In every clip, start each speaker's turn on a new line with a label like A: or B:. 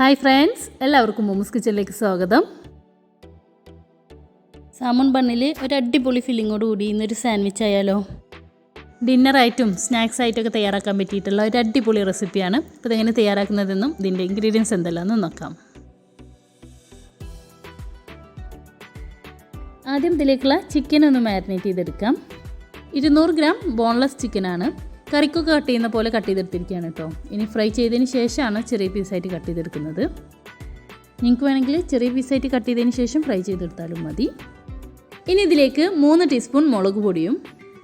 A: Hi friends എല്ലാവർക്കും mom's കിച്ചണിലേക്ക് സ്വാഗതം. സാമൺ ബണ്ണിൽ ഒരു അടിപൊളി ഫില്ലിങ്ങോട് കൂടി ഇന്നൊരു സാൻഡ്വിച്ച് ആയാലോ? ഡിന്നറായിട്ടും സ്നാക്സ് ആയിട്ടൊക്കെ തയ്യാറാക്കാൻ പറ്റിയിട്ടുള്ള ഒരു അടിപൊളി റെസിപ്പിയാണ് അപ്പോൾ ഇതെങ്ങനെ തയ്യാറാക്കുന്നതെന്നും ഇതിന്റെ ഇൻഗ്രീഡിയൻസ് എന്തെല്ലാമെന്നും നോക്കാം. ആദ്യം ഇതിലേക്കുള്ള ചിക്കൻ ഒന്ന് മാരിനേറ്റ് ചെയ്തെടുക്കാം. ഇരുന്നൂറ് ഗ്രാം ബോൺലെസ് ചിക്കനാണ് കറിക്കൊക്കെ കട്ട് ചെയ്യുന്ന പോലെ കട്ട് ചെയ്തെടുത്തിരിക്കുകയാണ് കേട്ടോ. ഇനി ഫ്രൈ ചെയ്തതിന് ശേഷമാണ് ചെറിയ പീസായിട്ട് കട്ട് ചെയ്തെടുക്കുന്നത്. നിങ്ങൾക്ക് വേണമെങ്കിൽ ചെറിയ പീസായിട്ട് കട്ട് ചെയ്തതിന് ശേഷം ഫ്രൈ ചെയ്തെടുത്താലും മതി. ഇനി ഇതിലേക്ക് മൂന്ന് ടീസ്പൂൺ മുളക് പൊടിയും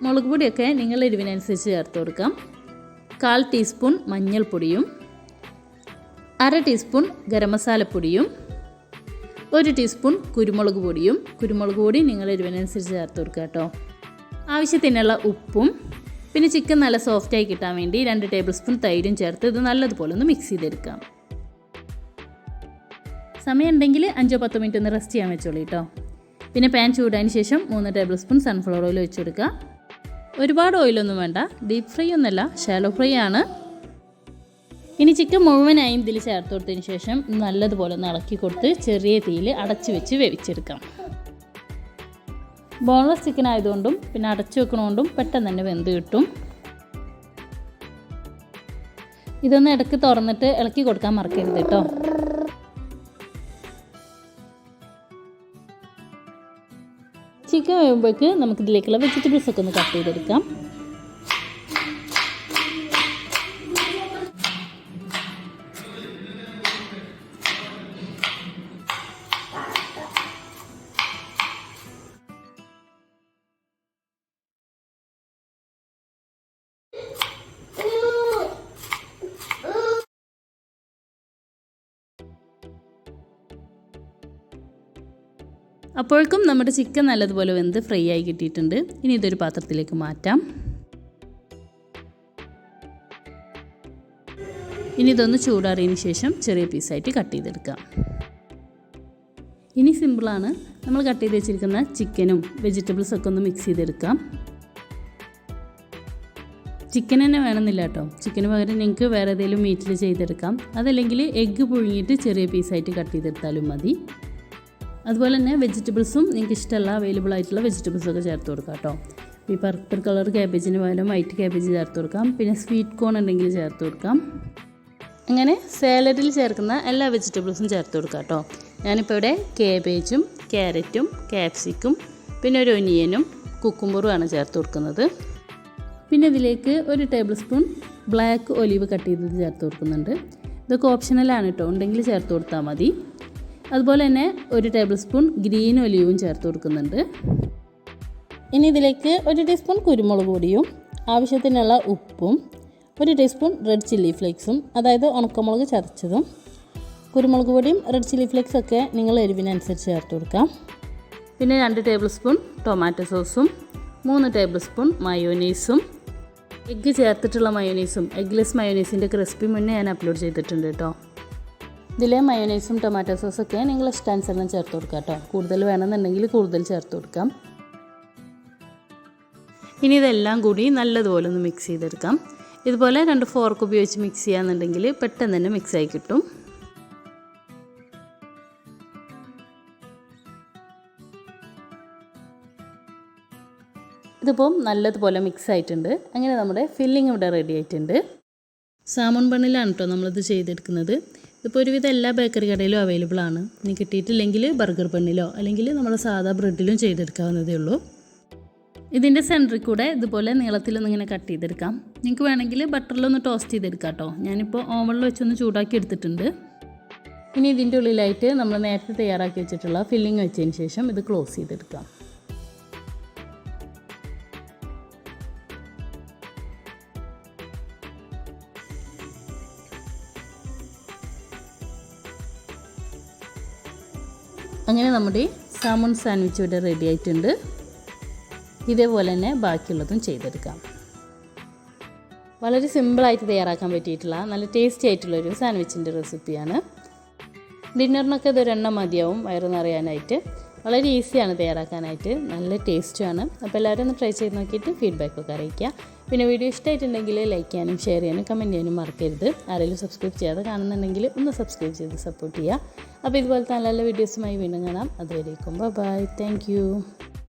A: മുളക് പൊടിയൊക്കെ നിങ്ങളുടെ എരിവിനനുസരിച്ച് ചേർത്ത് കൊടുക്കാം. കാൽ ടീസ്പൂൺ മഞ്ഞൾപ്പൊടിയും അര ടീസ്പൂൺ ഗരം മസാലപ്പൊടിയും ഒരു ടീസ്പൂൺ കുരുമുളക് പൊടിയും. കുരുമുളക് പൊടി നിങ്ങളുടെ എരിവിനനുസരിച്ച് ചേർത്ത് കൊടുക്കുക കേട്ടോ. ആവശ്യത്തിനുള്ള ഉപ്പും പിന്നെ ചിക്കൻ നല്ല സോഫ്റ്റായി കിട്ടാൻ വേണ്ടി രണ്ട് ടേബിൾ സ്പൂൺ തൈരും ചേർത്ത് ഇത് നല്ലതുപോലെ ഒന്ന് മിക്സ് ചെയ്തെടുക്കാം. സമയം ഉണ്ടെങ്കിൽ അഞ്ചോ പത്തോ മിനിറ്റ് ഒന്ന് റെസ്റ്റ് ചെയ്യാൻ വെച്ചോളൂ കേട്ടോ. പിന്നെ പാൻ ചൂടായതിന് ശേഷം മൂന്ന് ടേബിൾ സ്പൂൺ സൺഫ്ലവർ ഓയിൽ ഒഴിച്ചു കൊടുക്കുക ഒരുപാട് ഓയിലൊന്നും വേണ്ട. ഡീപ്പ് ഫ്രൈ ഒന്നല്ല ഷാലോ ഫ്രൈ ആണ്. ഇനി ചിക്കൻ മുഴുവനായും ഇതിൽ ചേർത്ത് കൊടുത്തതിന് ശേഷം നല്ലതുപോലെ ഒന്ന് ഇളക്കി കൊടുത്ത് ചെറിയ തീയിൽ അടച്ചു വെച്ച് വേവിച്ചെടുക്കാം. ബോൺലെസ് ചിക്കൻ ആയതുകൊണ്ടും പിന്നെ അടച്ചു വെക്കണതുകൊണ്ടും പെട്ടെന്ന് തന്നെ വെന്ത് കിട്ടും. ഇതൊന്ന് ഇടയ്ക്ക് തുറന്നിട്ട് ഇളക്കി കൊടുക്കാൻ മറക്കരുത് കേട്ടോ. ചിക്കൻ വേകുമ്പോഴേക്ക് നമുക്ക് ഇതിലേക്കുള്ള വെജിറ്റബിൾസ് ഒക്കെ ഒന്ന് കട്ട് ചെയ്തെടുക്കാം. അപ്പോഴേക്കും നമ്മുടെ ചിക്കൻ നല്ലതുപോലെ വെന്ത് ഫ്രൈ ആയി കിട്ടിയിട്ടുണ്ട്. ഇനി ഇതൊരു പാത്രത്തിലേക്ക് മാറ്റാം. ഇനി ഇതൊന്ന് ചൂടാറിയതിന് ശേഷം ചെറിയ പീസായിട്ട് കട്ട് ചെയ്തെടുക്കാം. ഇനി സിമ്പിളാണ് നമ്മൾ കട്ട് ചെയ്ത് വെച്ചിരിക്കുന്ന ചിക്കനും വെജിറ്റബിൾസ് ഒക്കെ ഒന്ന് മിക്സ് ചെയ്തെടുക്കാം. ചിക്കൻ തന്നെ വേണമെന്നില്ല കേട്ടോ. ചിക്കന് പകരം നിങ്ങൾക്ക് വേറെ ഏതെങ്കിലും മീറ്റിൽ ചെയ്തെടുക്കാം. അതല്ലെങ്കിൽ എഗ്ഗ് പുഴുങ്ങിയിട്ട് ചെറിയ പീസായിട്ട് കട്ട് ചെയ്തെടുത്താലും മതി. അതുപോലെ തന്നെ വെജിറ്റബിൾസും നിങ്ങൾക്ക് ഇഷ്ടമുള്ള അവൈലബിൾ ആയിട്ടുള്ള വെജിറ്റബിൾസ് ഒക്കെ ചേർത്ത് കൊടുക്കാം കേട്ടോ. ഈ പർപ്പിൾ കളർ ക്യാബേജിന് പകരം വൈറ്റ് ക്യാബേജ് ചേർത്ത് കൊടുക്കാം. പിന്നെ സ്വീറ്റ് കോൺ ഉണ്ടെങ്കിൽ ചേർത്ത് കൊടുക്കാം. അങ്ങനെ സാലഡിൽ ചേർക്കുന്ന എല്ലാ വെജിറ്റബിൾസും ചേർത്ത് കൊടുക്കാം കേട്ടോ. ഞാനിപ്പോൾ ഇവിടെ കേബേജും ക്യാരറ്റും ക്യാപ്സിക്കും പിന്നെ ഒരു ഒനിയനും കുക്കുമ്പറുമാണ് ചേർത്ത് കൊടുക്കുന്നത്. പിന്നെ ഇതിലേക്ക് ഒരു tablespoon black olive cut ചെയ്തത് ചേർത്ത് കൊടുക്കുന്നുണ്ട്. ഇതൊക്കെ ഓപ്ഷണലാണ് കേട്ടോ. ഉണ്ടെങ്കിൽ ചേർത്ത് കൊടുത്താൽ മതി. അതുപോലെ തന്നെ ഒരു ടേബിൾ സ്പൂൺ ഗ്രീൻ ഒലിവും ചേർത്ത് കൊടുക്കുന്നുണ്ട്. ഇനി ഇതിലേക്ക് ഒരു ടീസ്പൂൺ കുരുമുളക് പൊടിയും ആവശ്യത്തിനുള്ള ഉപ്പും ഒരു ടീസ്പൂൺ റെഡ് ചില്ലി ഫ്ലേക്സും അതായത് ഉണക്കമുളക് ചതച്ചതും കുരുമുളക് പൊടിയും റെഡ് ചില്ലി ഫ്ലേക്സ് ഒക്കെ നിങ്ങൾ എരിവിനനുസരിച്ച് ചേർത്ത് കൊടുക്കാം. പിന്നെ രണ്ട് ടേബിൾ സ്പൂൺ ടൊമാറ്റോ സോസും മൂന്ന് ടേബിൾ സ്പൂൺ മയോനീസും എഗ്ഗ് ചേർത്തിട്ടുള്ള മയോനീസും എഗ്ഗ്ലെസ് മയോനീസിന്റെ ക്രിസ്പി മുന്നേ ഞാൻ അപ്ലോഡ് ചെയ്തിട്ടുണ്ട് കേട്ടോ ഇതിലെ മയോനൈസും ടൊമാറ്റോ സോസൊക്കെ നിങ്ങൾ ഇഷ്ടാനുസരണം ചേർത്ത് കൊടുക്കുക കേട്ടോ. കൂടുതൽ വേണമെന്നുണ്ടെങ്കിൽ കൂടുതൽ ചേർത്ത് കൊടുക്കാം. ഇനി ഇതെല്ലാം കൂടി നല്ലതുപോലെ ഒന്ന് മിക്സ് ചെയ്തെടുക്കാം. ഇതുപോലെ രണ്ട് ഫോർക്ക് ഉപയോഗിച്ച് മിക്സ് ചെയ്യാന്നുണ്ടെങ്കിൽ പെട്ടെന്ന് തന്നെ മിക്സ് ആയി കിട്ടും. ഇതിപ്പം നല്ലതുപോലെ മിക്സ് ആയിട്ടുണ്ട്. അങ്ങനെ നമ്മുടെ ഫില്ലിംഗ് ഇവിടെ റെഡി ആയിട്ടുണ്ട്. സാമൺ ബണ്ണിലാണ് കേട്ടോ നമ്മളിത് ചെയ്തെടുക്കുന്നത്. ഇതിപ്പോൾ ഒരുവിധം എല്ലാ ബേക്കറി കടയിലും അവൈലബിൾ ആണ്. ഇനി കിട്ടിയിട്ടില്ലെങ്കിൽ ബർഗർ ബണ്ണിലോ അല്ലെങ്കിൽ നമ്മൾ സാധാ ബ്രെഡിലും ചെയ്തെടുക്കാവുന്നതേ ഉള്ളൂ. ഇതിന്റെ സെന്ററിൽ കൂടെ ഇതുപോലെ നീളത്തിലൊന്ന് ഇങ്ങനെ കട്ട് ചെയ്തെടുക്കാം. നിങ്ങൾക്ക് വേണമെങ്കിൽ ബട്ടറിലൊന്ന് ടോസ്റ്റ് ചെയ്തെടുക്കാം കേട്ടോ ഞാനിപ്പോൾ ഓവണിൽ വെച്ചൊന്ന് ചൂടാക്കി എടുത്തിട്ടുണ്ട്. ഇനി ഇതിന്റെ ഉള്ളിലായിട്ട് നമ്മൾ നേരത്തെ തയ്യാറാക്കി വെച്ചിട്ടുള്ള ഫില്ലിങ് വെച്ചതിന് ശേഷം ഇത് ക്ലോസ് ചെയ്തെടുക്കാം. അങ്ങനെ നമ്മുടെ സാമൺ സാൻഡ്വിച്ച് ഇവിടെ റെഡി ആയിട്ടുണ്ട്. ഇതേപോലെ തന്നെ ബാക്കിയുള്ളതും ചെയ്തെടുക്കാം. വളരെ സിമ്പിളായിട്ട് തയ്യാറാക്കാൻ പറ്റിയിട്ടുള്ള നല്ല ടേസ്റ്റി ആയിട്ടുള്ളൊരു സാൻഡ്വിച്ചിന്റെ റെസിപ്പിയാണ് ഡിന്നറിനൊക്കെ ഇതൊരെണ്ണം മതിയാവും വയറ് നിറയാനായിട്ട്. വളരെ ഈസിയാണ് തയ്യാറാക്കാനായിട്ട്. നല്ല ടേസ്റ്റുമാണ് അപ്പോൾ എല്ലാവരും ഒന്ന് ട്രൈ ചെയ്ത് നോക്കിയിട്ട് ഫീഡ്ബാക്കൊക്കെ അറിയിക്കുക. പിന്നെ വീഡിയോ ഇഷ്ടമായിട്ടുണ്ടെങ്കിൽ ലൈക്ക് ചെയ്യാനും ഷെയർ ചെയ്യാനും കമന്റ് ചെയ്യാനും മറക്കരുത്. ആരെങ്കിലും സബ്സ്ക്രൈബ് ചെയ്യാതെ കാണുന്നുണ്ടെങ്കിൽ ഒന്ന് സബ്സ്ക്രൈബ് ചെയ്ത് സപ്പോർട്ട് ചെയ്യുക. അപ്പോൾ ഇതുപോലത്തെ നല്ല നല്ല വീഡിയോസുമായി വീണ്ടും കാണാം. അതുവരേക്കും ബൈ താങ്ക്